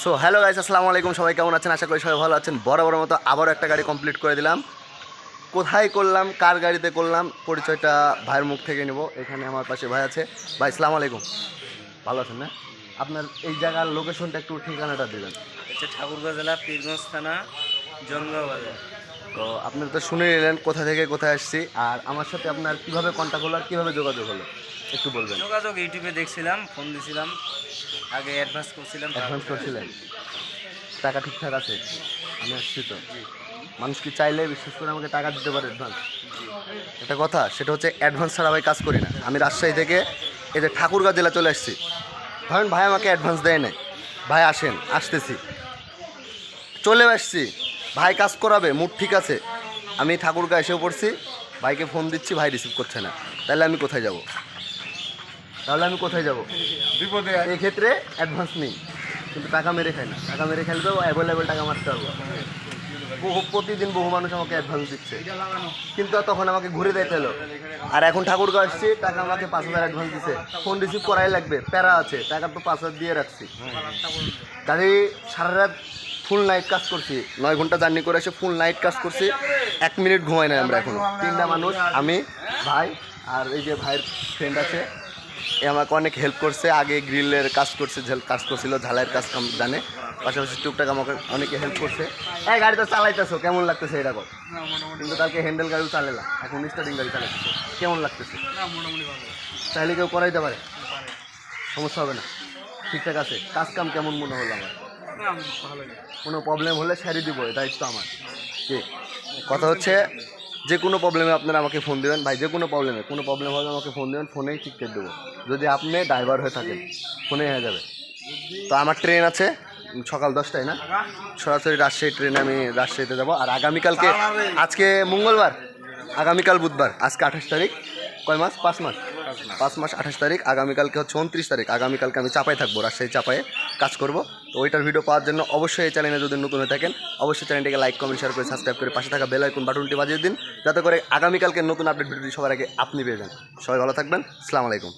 So hello guys আসসালামু আলাইকুম। সবাই কেমন আছেন? আশা করি সবাই ভালো আছেন। বড় বড় মতো আবারও একটা গাড়ি কমপ্লিট করে দিলাম। কোথায় করলাম? কার গাড়িতে করলাম? পরিচয়টা ভাইয়ের মুখ থেকে নেব। এখানে আমার পাশে ভাই আছে। ভাই আসসালামু আলাইকুম। ভালো আছেন না? আপনার এই জায়গার লোকেশনটা একটু ঠিকানাটা দেবেন। হচ্ছে ঠাকুরগাঁ জেলা পীরগঞ্জ থানা জঙ্গা বাজার তো আপনারা তো শুনে নিলেন কোথা থেকে কোথায় আসছি। আর আমার সাথে আপনার কীভাবে কন্ট্যাক্ট হলো আর কীভাবে যোগাযোগ হলো? একটু বলবেন। যোগাযোগ ইউটিউবে দেখছিলাম ফোন দিছিলাম। আগে অ্যাডভান্স করছিলাম অ্যাডভান্স করছিলেন। টাকা ঠিকঠাক আছে? আমি আসছি তো। মানুষ কি চাইলে বিশেষ করে আমাকে টাকা দিতে পারে অ্যাডভান্স একটা কথা সেটা হচ্ছে অ্যাডভান্স ছাড়া ভাই কাজ করি না। আমি রাজশাহী থেকে এই যে ঠাকুরগাঁ জেলা চলে আসছি। ধরেন ভাই আমাকে অ্যাডভান্স দেয় নাই। ভাই আসেন আসতেছি। চলে আসছি। ভাই কাজ করাবে মুড ঠিক আছে। আমি ঠাকুরগাঁ এসেও পড়ছি। ভাইকে ফোন দিচ্ছি ভাই রিসিভ করছে না। তাহলে আমি কোথায় যাব? তাহলে আমি কোথায় যাব? বিপদে এই ক্ষেত্রে অ্যাডভান্স নেই। কিন্তু টাকা মেরে খাই না। টাকা মেরে খেলে তো অ্যাভেলেবেল টাকা মারতে পারব বহু প্রতিদিন বহু মানুষ আমাকে অ্যাডভান্স দিচ্ছে। কিন্তু তখন আমাকে ঘুরে দিতে হলো। আর এখন ঠাকুরগাঁও আসছি টাকা আমাকে পাঁচ হাজার অ্যাডভান্স দিচ্ছে ফোন রিসিভ করাই লাগবে প্যারা আছে। টাকা তো পাঁচ হাজার দিয়ে রাখছি। গাড়ি সারা রাত ফুল নাইট কাজ করছি। নয় ঘণ্টা জার্নি করে এসে ফুল নাইট কাজ করছি। এক মিনিট ঘুমাই নাই আমরা এখন। তিনটা মানুষ আমি ভাই আর এই যে ভাইয়ের ফ্রেন্ড আছে আমাকে অনেক হেল্প করছে আগে গ্রিলের কাজ করছে কাজ করছিল ঝালাইয়ের কাজ কাম জানে। পাশাপাশি টুকটাক আমাকে অনেকে হেল্প করছে। এই গাড়ি তো চালাইতেছো কেমন লাগতেছে এটা কর কিন্তু কালকে হ্যান্ডেল গাড়িও চালালাম এখন স্টার্টিং গাড়ি চালাইতেছে। কেমন লাগতেছে? চাইলে কেউ করাইতে পারে। সমস্যা হবে না। ঠিকঠাক আছে। কাজ কাম কেমন মনে হলো আমার? কোনো প্রবলেম হলে সারি দিব দায়িত্ব আমার। কি? কথা হচ্ছে যে কোনো প্রবলেমে আপনারা আমাকে ফোন দেবেন। ভাই যে কোনো প্রবলেমে কোনো প্রবলেম হলে আমাকে ফোন দেবেন ফোনেই ঠিক করে দেবো। যদি আপনি ড্রাইভার হয়ে থাকেন ফোনেই হয়ে যাবে। তো আমার ট্রেন আছে সকাল দশটায় না? সরাসরি রাজশাহী ট্রেনে আমি রাজশাহীতে যাব। আর আগামীকালকে আজকে মঙ্গলবার আগামীকাল বুধবার আজকে আঠাশ তারিখ কয় মাস? পাঁচ মাস। পাঁচ মাস আঠাশ তারিখ, আগামীকালকে হচ্ছে উনত্রিশ তারিখ। আগামীকালকে আমি চাপায় থাকব, রাজশাহী চাপায়ে কাজ করব। তো ওইটার ভিডিও পাওয়ার জন্য অবশ্যই এই চ্যানেলে যদি নতুন হয়ে থাকেন, অবশ্যই চ্যানেলটিকে লাইক কমেন্ট শেয়ার করে সাবস্ক্রাইব করে পাশে থাকা বেল আইকন বাটনটি বাজিয়ে দিন, যাতে করে আগামীকালকে নতুন আপডেট ভিডিওটি সবার আগে আপনি পেয়ে যান। সবাই ভালো থাকবেন। আসসালামু আলাইকুম।